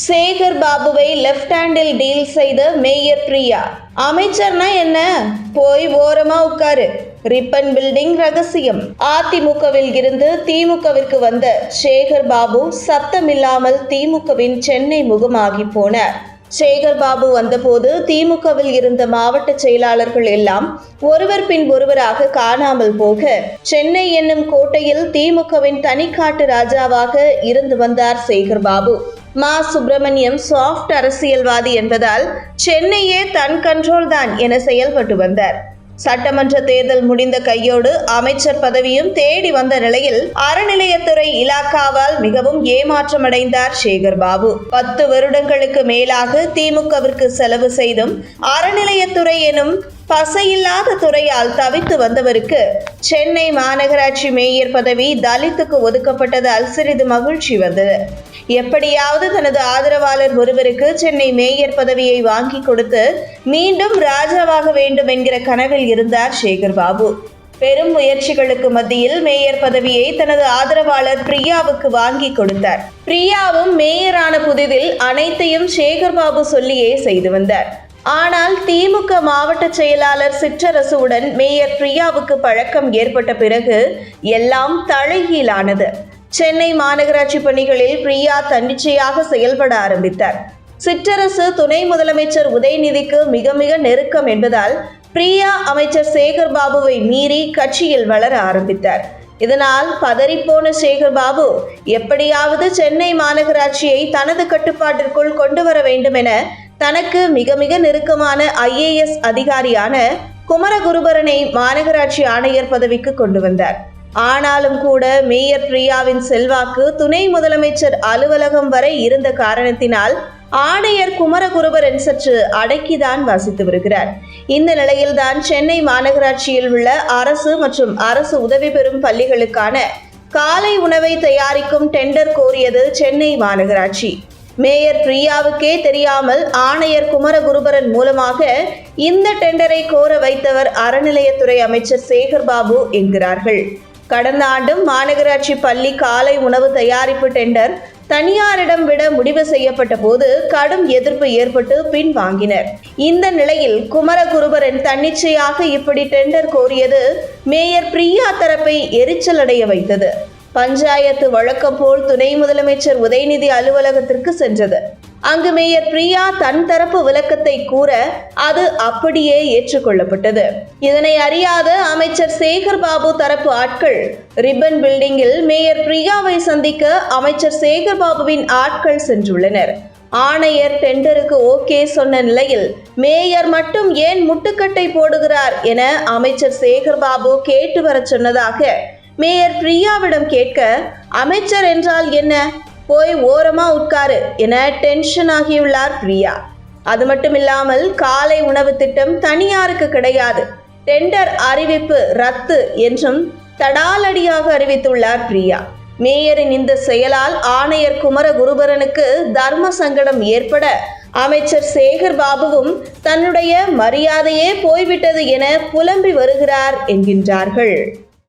சேகர் பாபுவை left handle deal செய்த mayor Priya. அமைச்சர்னா என்ன? போய் ஓரமா உட்காரு. ரிப்பன் பில்டிங் ரகசியம். அதிமுகவில் இருந்து திமுகவிற்கு வந்த சேகர் பாபு சத்தமில்லாமல் திமுகவின் சென்னை முகமாகி போனார். சேகர் பாபு வந்தபோது திமுகவில் இருந்த மாவட்ட செயலாளர்கள் எல்லாம் ஒருவர் பின் ஒருவராக காணாமல் போக சென்னை என்னும் கோட்டையில் திமுகவின் தனிக்காட்டு ராஜாவாக இருந்து வந்தார் சேகர் பாபு. மா சுப்பிரமணியம் சாஃப்ட் அரசியல்வாதி என்பதால் சென்னையே தன் கண்ட்ரோல் தான் என செயல்பட்டு வந்தார். சட்டமன்ற தேர்தல் முடிந்த கையோடு அமைச்சர் பதவியும் தேடி வந்த நிலையில் அறநிலையத்துறை இலாக்காவால் மிகவும் ஏமாற்றமடைந்தார் சேகர் பாபு. பத்து வருடங்களுக்கு மேலாக திமுகவிற்கு செலவு செய்தும் அறநிலையத்துறை எனும் பசையில்லாத துறையால் தவித்து வந்தவருக்கு சென்னை மாநகராட்சி மேயர் பதவி தலித்துக்கு ஒதுக்கப்பட்டதால் சிறிது மகிழ்ச்சி வந்தது. எப்படியாவது தனது ஆதரவாளர் ஒருவருக்கு சென்னை மேயர் பதவியை வாங்கி கொடுத்து மீண்டும் ராஜாவாக வேண்டும் என்கிற கனவில் இருந்தார் சேகர் பாபு. பெரும் முயற்சிகளுக்கு மத்தியில் மேயர் பதவியை தனது ஆதரவாளர் பிரியாவுக்கு வாங்கி கொடுத்தார். பிரியாவும் மேயரான புதிதில் அனைத்தையும் சேகர் பாபு சொல்லியே செய்து வந்தார். ஆனால் திமுக மாவட்ட செயலாளர் சிற்றரசுடன் மேயர் பிரியாவுக்கு பழக்கம் ஏற்பட்ட பிறகு எல்லாம் தலைகீழானது. சென்னை மாநகராட்சி பணிகளில் பிரியா தன்னிச்சையாக செயல்பட ஆரம்பித்தார். சிற்றரசு துணை முதலமைச்சர் உதயநிதிக்கு மிக மிக நெருக்கம் என்பதால் பிரியா அமைச்சர் சேகர் பாபுவை மீறி கட்சியில் வளர ஆரம்பித்தார். இதனால் பதறிப்போன சேகர் பாபு எப்படியாவது சென்னை மாநகராட்சியை தனது கட்டுப்பாட்டிற்குள் கொண்டு வர வேண்டும் என தனக்கு மிக மிக நெருக்கமான ஐஏஎஸ் அதிகாரியான குமரகுருபரனை மாநகராட்சி ஆணையர் பதவிக்கு கொண்டு வந்தார். ஆனாலும் கூட மேயர் பிரியாவின் செல்வாக்கு துணை முதலமைச்சர் அலுவலகம் வரை இருந்த காரணத்தினால் ஆணையர் குமரகுருபரன் சற்று அடக்கிதான் வாசித்து வருகிறார். இந்த நிலையில்தான் சென்னை மாநகராட்சியில் உள்ள அரசு மற்றும் அரசு உதவி பெறும் பள்ளிகளுக்கான காலை உணவை தயாரிக்கும் டெண்டர் கோரியது சென்னை மாநகராட்சி. மேயர் பிரியாவுக்கே தெரியாமல் ஆணையர் குமரகுருபரன் மூலமாக இந்த டெண்டரை கோர வைத்தவர் அறநிலையத்துறை அமைச்சர் சேகர் பாபு என்கிறார்கள். கடந்த ஆண்டும் மாநகராட்சி பள்ளி காலை உணவு தயாரிப்பு டெண்டர் தனியாரிடம் விட முடிவு செய்யப்பட்ட போது கடும் எதிர்ப்பு ஏற்பட்டு பின்வாங்கினர் இந்த நிலையில் குமரகுருபரன் தன்னிச்சையாக இப்படி டெண்டர் கோரியது மேயர் பிரியா தரப்பை எரிச்சலடைய வைத்தது. பஞ்சாயத்து வழக்கம் போல் துணை முதலமைச்சர் உதயநிதி அலுவலகத்திற்கு சென்றது. அங்கு மேயர் பிரியா தன் தரப்பு விளக்கத்தை கூற அது அப்படியே ஏற்றுக்கொள்ளப்பட்டது. இதனை அறியாத அமைச்சர் சேகர் பாபு தரப்பு ஆட்கள் ரிப்பன் பில்டிங்கில் மேயர் பிரியாவை சந்திக்க அமைச்சர் சேகர் பாபுவின் ஆட்கள் சென்றுள்ளனர். ஆணையர் டெண்டருக்கு ஓகே சொன்ன நிலையில் மேயர் மட்டும் ஏன் முட்டுக்கட்டை போடுகிறார் என அமைச்சர் சேகர் பாபு கேட்டு வரச் சொன்னதாக மேயர் பிரியாவிடம் கேட்க அமைச்சர் என்றால் என்ன? போய் ஓரமா உட்காரு என டென்ஷன் ஆகியுள்ளார் பிரியா. அது மட்டும் இல்லாமல் காலை உணவு திட்டம் தனியாருக்கு கிடையாது. டெண்டர் அறிவிப்பு ரத்து என்றும் தடாலடியாக அறிவித்துள்ளார் பிரியா. மேயரின் இந்த செயலால் ஆணையர் குமர குருபரனுக்கு தர்ம சங்கடம் ஏற்பட அமைச்சர் சேகர் பாபுவும் தன்னுடைய மரியாதையே போய்விட்டது என புலம்பி வருகிறார் என்கின்றார்கள்.